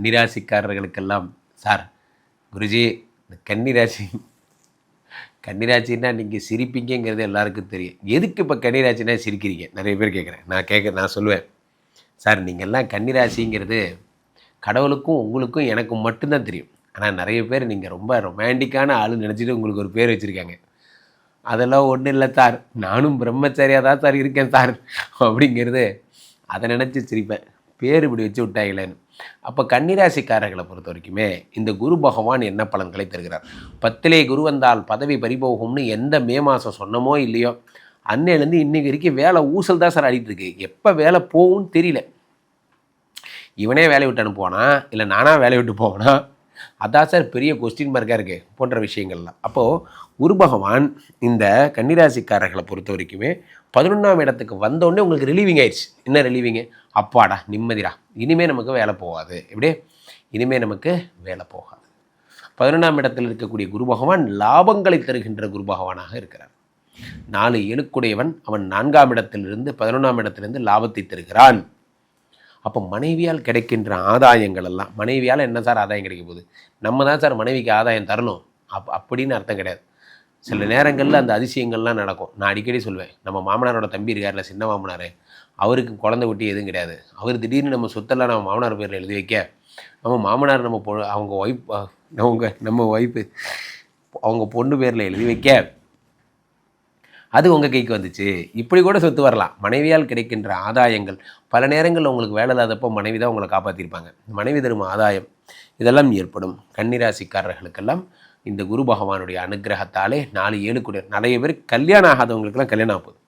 கன்னிராசிக்காரர்களுக்கெல்லாம் sir Guruji இந்த கன்னிராசி கன்னிராசின்னா நீங்கள் சிரிப்பீங்கிறது எல்லாருக்கும் தெரியும். எதுக்கு இப்போ கன்னிராசினா சிரிக்கிறீங்க? நிறைய பேர் கேட்குறேன் நான் கேட்க நான் சொல்லுவேன். சார் நீங்கள்லாம் கன்னிராசிங்கிறது கடவுளுக்கும் உங்களுக்கும் எனக்கும் மட்டும்தான் தெரியும். ஆனால் நிறைய பேர் நீங்கள் ரொம்ப ரொமான்டிக்கான ஆள் நினச்சிட்டு உங்களுக்கு ஒரு பேர் வச்சுருக்காங்க. அதெல்லாம் ஒன்றும் இல்லை சார். நானும் பிரம்மச்சாரியாக தான் சார் இருக்கேன் சார். அப்படிங்கிறது அதை நினச்சி சிரிப்பேன். பேர் இப்படி வச்சு விட்டாங்களேன்னு. அப்போ கன்னிராசிக்காரர்களை பொறுத்த வரைக்குமே இந்த குரு பகவான் என்ன பலன்களை தருகிறார்? பத்திலே குரு வந்தால் பதவி பறிபோகும்னு எந்த மே மாதம் சொன்னமோ இல்லையோ அன்னையிலேருந்து இன்னைக்கு வரைக்கும் வேலை ஊசல் தான் சார் ஆடிட்டு இருக்கு. எப்போ வேலை போகும்னு தெரியல. இவனே வேலையை விட்டு அனுப்புவானா? இல்லை நானாக வேலையை விட்டு போவேனா? அதான் சார் பெரிய கொஸ்டின் மார்க்காக இருக்குது போன்ற விஷயங்கள்லாம். அப்போது குரு பகவான் இந்த கன்னிராசிக்காரர்களை பொறுத்த வரைக்குமே பதினொன்றாம் இடத்துக்கு வந்தோடனே உங்களுக்கு ரிலீவிங் ஆயிடுச்சு என்ன ரிலீவிங்கு அப்பாடா நிம்மதிடா. இனிமேல் நமக்கு வேலை போகாது. எப்படியே இனிமேல் நமக்கு வேலை போகாது. பதினொன்றாம் இடத்தில் இருக்கக்கூடிய குரு பகவான் லாபங்களை தருகின்ற குரு பகவானாக இருக்கிறார். நாலு எழுக்குடையவன் அவன் நான்காம் இடத்திலிருந்து பதினொன்றாம் இடத்திலிருந்து லாபத்தை தருகிறான். அப்போ மனைவியால் கிடைக்கின்ற ஆதாயங்கள் எல்லாம் மனைவியால் என்ன சார் ஆதாயம் கிடைக்க போகுது? நம்ம தான் சார் மனைவிக்கு ஆதாயம் தரணும். அப் அப்படின்னு அர்த்தம் கிடையாது. சில நேரங்களில் அந்த அதிசயங்கள்லாம் நடக்கும். நான் அடிக்கடி சொல்வேன் நம்ம மாமனாரோட தம்பி இருக்கார்ல சின்ன மாமனார். அவருக்கு குழந்தை குட்டி எதுவும் கிடையாது. அவர் திடீர்னு நம்ம சொத்தெல்லாம் நம்ம மாமனார் பேரில் எழுதி வைக்க நம்ம மாமனார் நம்ம பொ அவங்க ஒய்ஃப் அவங்க நம்ம ஒய்ஃபு அவங்க பொண்ணு பேரில் எழுதி வைக்க அது உங்கள் கைக்கு வந்துச்சு. இப்படி கூட சொத்து வரலாம். மனைவியால் கிடைக்கின்ற ஆதாயங்கள். பல நேரங்களில் உங்களுக்கு வேலை இல்லாதப்போ மனைவி தான் உங்களை காப்பாற்றிருப்பாங்க மனைவி தரும் ஆதாயம். இதெல்லாம் ஏற்படும். கன்னிராசிக்காரர்களுக்கெல்லாம் இந்த குரு பகவானுடைய அனுகிரகத்தாலே நாலு ஏழு கூட. நிறைய பேர் கல்யாணம் ஆகாதவங்களுக்கெல்லாம் கல்யாணம் ஆகுது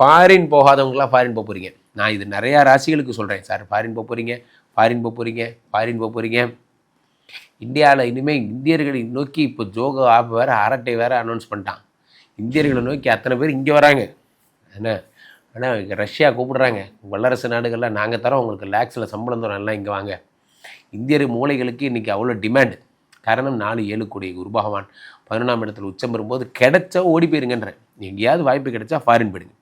ஃபாரின் போகாதவங்களாம் ஃபாரின் போக போகிறீங்க நான் இது நிறையா ராசிகளுக்கு சொல்கிறேன் சார் ஃபாரின் போக போகிறீங்க ஃபாரின் போக போகிறீங்க ஃபாரின் போக போகிறீங்க இந்தியாவில் இனிமேல் இந்தியர்களை நோக்கி இப்போ ஜோகோ ஆப் வேறு அரட்டை வேறு அனௌன்ஸ் பண்ணிட்டான். இந்தியர்களை நோக்கி அத்தனை பேர் இங்கே வராங்க. என்ன? ஆனால் ரஷ்யா கூப்பிடுறாங்க. வல்லரசு நாடுகளில் நாங்கள் தரோம். உங்களுக்கு லேக்ஸில் சம்பளம் தரோம். எல்லாம் இங்கே வாங்க. இந்தியர் மூளைகளுக்கு இன்றைக்கி அவ்வளோ டிமாண்ட் காரணம் நாலு ஏழு கோடி குரு பகவான் பதினொன்றாம் இடத்துல உச்சம் வரும்போது கிடைச்சா ஓடி போயிருங்கன்றேன் எங்கேயாவது வாய்ப்பு கிடைச்சா ஃபாரின் போயிடுங்க.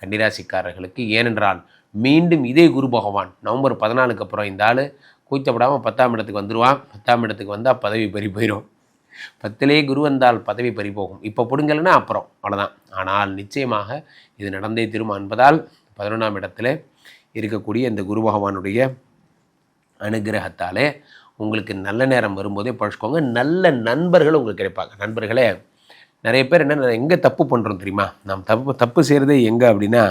கன்னிராசிக்காரர்களுக்கு ஏனென்றால் மீண்டும் இதே குரு பகவான். நவம்பர் பதினாலுக்கு அப்புறம் இந்த ஆள். கூச்சப்படாமல் பத்தாம் இடத்துக்கு வந்துடுவான் பத்தாம் இடத்துக்கு வந்தால் பதவி பறி போயிடும் பத்திலே குரு வந்தால் பதவி பறிபோகும். இப்போ பிடுங்கலைன்னா அப்புறம். அவ்வளோதான் ஆனால் நிச்சயமாக இது நடந்தே திரும்ப என்பதால் பதினொன்றாம் இடத்துல இருக்கக்கூடிய இந்த குரு பகவானுடைய அனுகிரகத்தாலே உங்களுக்கு நல்ல நேரம் வரும்போதே பழச்சிக்கோங்க. நல்ல நண்பர்கள் உங்களுக்கு கிடைப்பாங்க. நண்பர்களே நிறைய பேர் என்ன எங்கே தப்பு பண்ணுறோம் தெரியுமா? நாம் தப்பு தப்பு செய்கிறதே எங்கே அப்படின்னா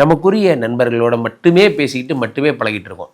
நமக்குரிய நண்பர்களோட மட்டுமே பேசிக்கிட்டு மட்டுமே பழகிட்டு இருக்கோம்.